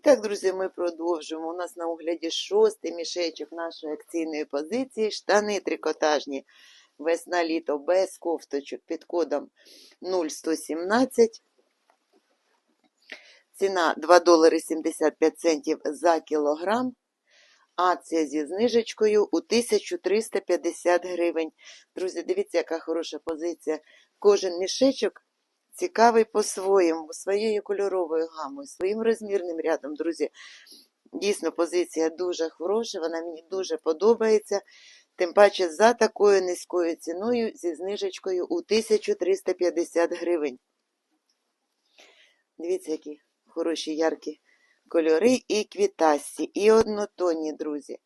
І так, друзі, ми продовжуємо. У нас на огляді шостий мішечок нашої акційної позиції. Штани трикотажні. Весна літо без кофточок під кодом 0117. Ціна 2 долари 75 центів за кілограм. Акція зі знижечкою у 1350 гривень. Друзі, дивіться, яка хороша позиція. Кожен мішечок цікавий по-своєму, своєю кольоровою гамою, своїм розмірним рядом, друзі. Дійсно, позиція дуже хороша, вона мені дуже подобається. Тим паче за такою низькою ціною зі знижечкою у 1350 гривень. Дивіться, які хороші яркі кольори і квітасті, і однотонні, друзі.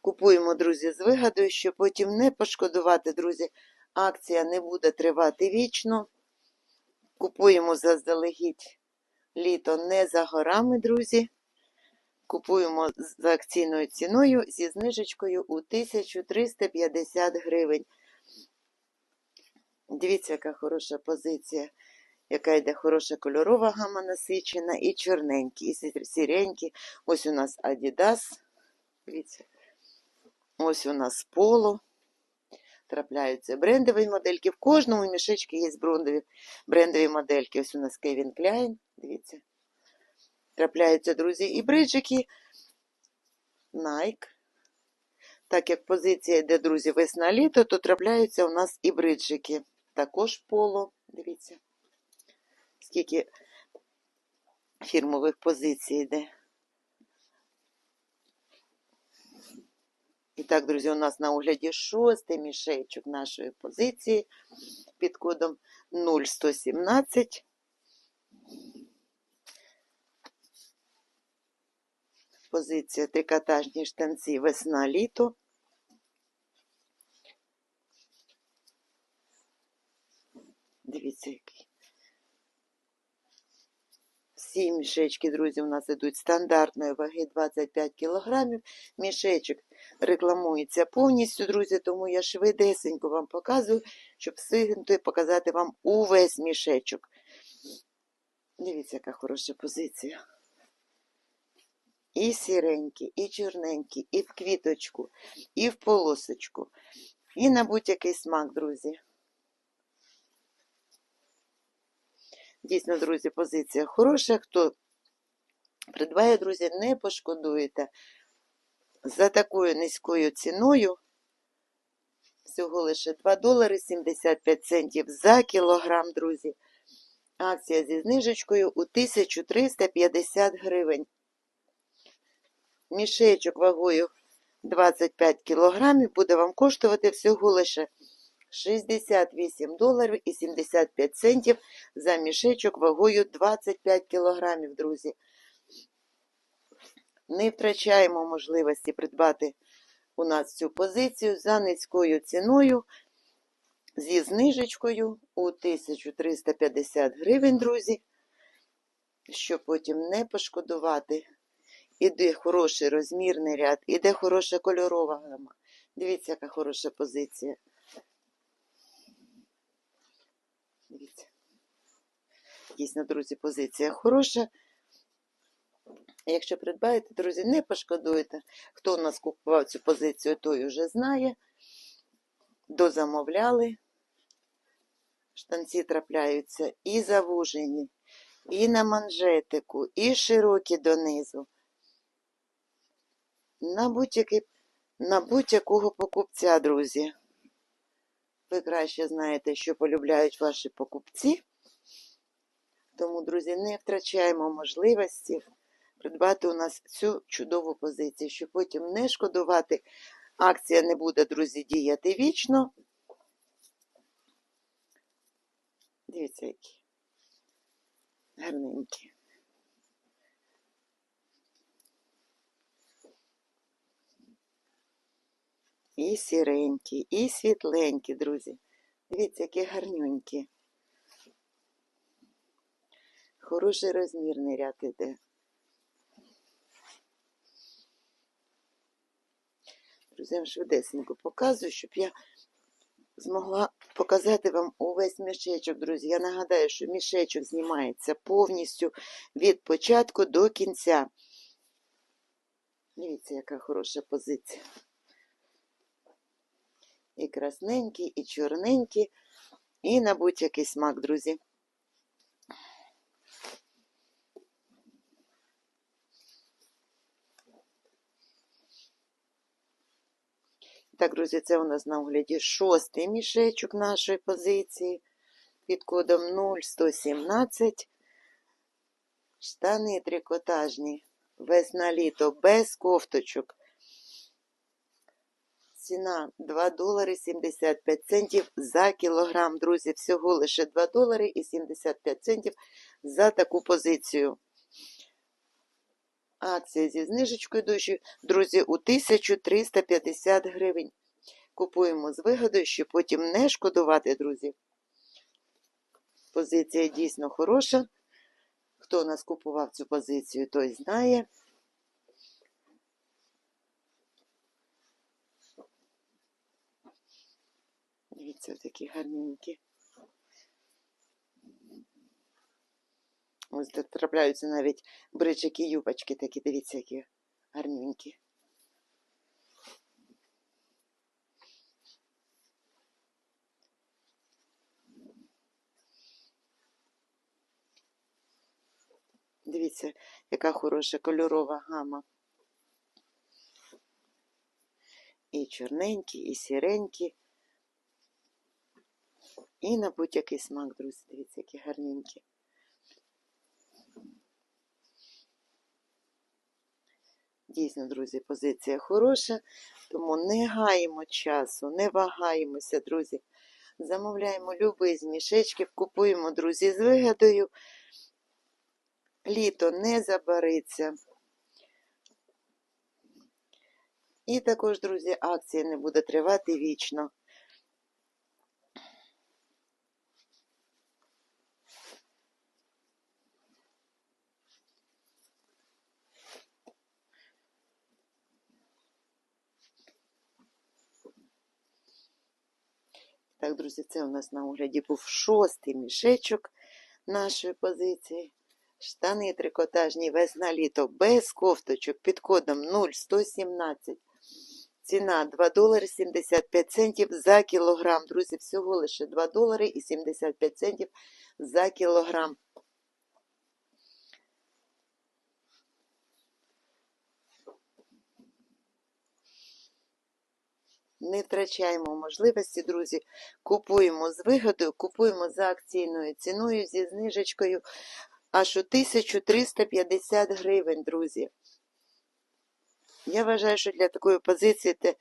Купуємо, друзі, з вигадою, щоб потім не пошкодувати, друзі. Акція не буде тривати вічно. Купуємо заздалегідь літо не за горами, друзі. Купуємо за акційною ціною зі знижечкою у 1350 гривень. Дивіться, яка хороша позиція, яка йде хороша кольорова гама насичена, і чорненькі, і сі- сіренькі. Ось у нас Adidas. Дивіться. Ось у нас Polo. Трапляються брендові модельки. В кожному мішечку є брендові, брендові модельки. Ось у нас Kevin Klein. Дивіться. Трапляються, друзі, і бриджики. Nike. Так як позиція йде, друзі, весна-літо, то трапляються у нас і бриджики. Також поло. Дивіться. Скільки фірмових позицій йде. І так, друзі, у нас на огляді шостий мішечок нашої позиції під кодом 0117. Позиція трикотажні штанці весна-літо. Дивіться, який. Всі мішечки, друзі, у нас ідуть стандартної ваги 25 кілограмів. Мішечок рекламується повністю, друзі, тому я швидесенько вам показую, щоб встигнути показати вам увесь мішечок. Дивіться, яка хороша позиція. І сіренькі, і чорненькі, і в квіточку, і в полосочку, і на будь-який смак, друзі. Дійсно, друзі, позиція хороша. Хто придбає, друзі, не пошкодуєте. За такою низькою ціною всього лише 2 долари 75 центів за кілограм, друзі. Акція зі знижечкою у 1350 гривень. Мішечок вагою 25 кілограмів буде вам коштувати всього лише 68 доларів і 75 центів за мішечок вагою 25 кілограмів, друзі. Не втрачаємо можливості придбати у нас цю позицію за низькою ціною зі знижечкою у 1350 гривень, друзі, щоб потім не пошкодувати. Іде хороший розмірний ряд, іде хороша кольорова гама. Дивіться, яка хороша позиція. Дивіться. Дійсно, друзі, позиція хороша. Якщо придбаєте, друзі, не пошкодуєте. Хто у нас купував цю позицію, той вже знає. Дозамовляли. Штанці трапляються і завужені, і на манжетику, і широкі донизу. На будь-який на будь-якого покупця, друзі. Ви краще знаєте, що полюбляють ваші покупці. Тому, друзі, не втрачаємо можливості придбати у нас цю чудову позицію, щоб потім не шкодувати. Акція не буде, друзі, діяти вічно. Дивіться, які гарненькі. І сіренькі, і світленькі, друзі. Дивіться, які гарнюнькі. Хороший розмірний ряд іде. Друзі, я вам швидесенько показую, щоб я змогла показати вам увесь мішечок, друзі. Я нагадаю, що мішечок знімається повністю від початку до кінця. Дивіться, яка хороша позиція. І красненькі, і чорненькі, і на будь-який смак, друзі. Так, друзі, це у нас на огляді шостий мішечок нашої позиції під кодом 0117. Штани трикотажні. Весна літо без кофточок. Ціна 2 долари 75 центів за кілограм, друзі. Всього лише 2 долари і 75 центів за таку позицію. Акція зі знижечкою друзі, у 1350 гривень. Купуємо з вигодою, щоб потім не шкодувати, друзі. Позиція дійсно хороша. Хто у нас купував цю позицію, той знає. Дивіться, такі гарненькі. Ось тут трапляються навіть бричики, юбочки такі, дивіться, які гарненькі. Дивіться, яка хороша кольорова гама. І чорненькі, і сіренькі. І на будь-який смак, друзі, дивіться, які гарненькі. Дійсно, друзі, позиція хороша, тому не гаємо часу, не вагаємося, друзі. Замовляємо любий з мішечків, купуємо, друзі, з вигадою. Літо не забариться. І також, друзі, акція не буде тривати вічно. Так, друзі, це у нас на огляді був шостий мішечок нашої позиції. Штани трикотажні весна літо без кофточок під кодом 0117. Ціна 2 долари 75 центів за кілограм. Друзі, всього лише 2 долари і 75 центів за кілограм. Не втрачаємо можливості, друзі. Купуємо з вигодою, купуємо за акційною ціною зі знижечкою аж у 1350 гривень, друзі. Я вважаю, що для такої позиції це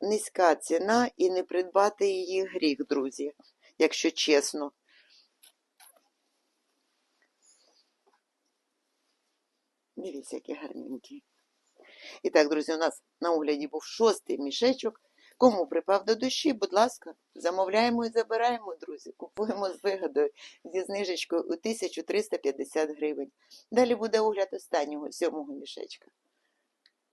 низька ціна і не придбати її гріх, друзі, якщо чесно. Дивіться, які гарненькі. І так, друзі, у нас на огляді був шостий мішечок. Кому припав до душі, будь ласка, замовляємо і забираємо, друзі. Купуємо з вигодою зі знижечкою у 1350 гривень. Далі буде огляд останнього сьомого мішечка.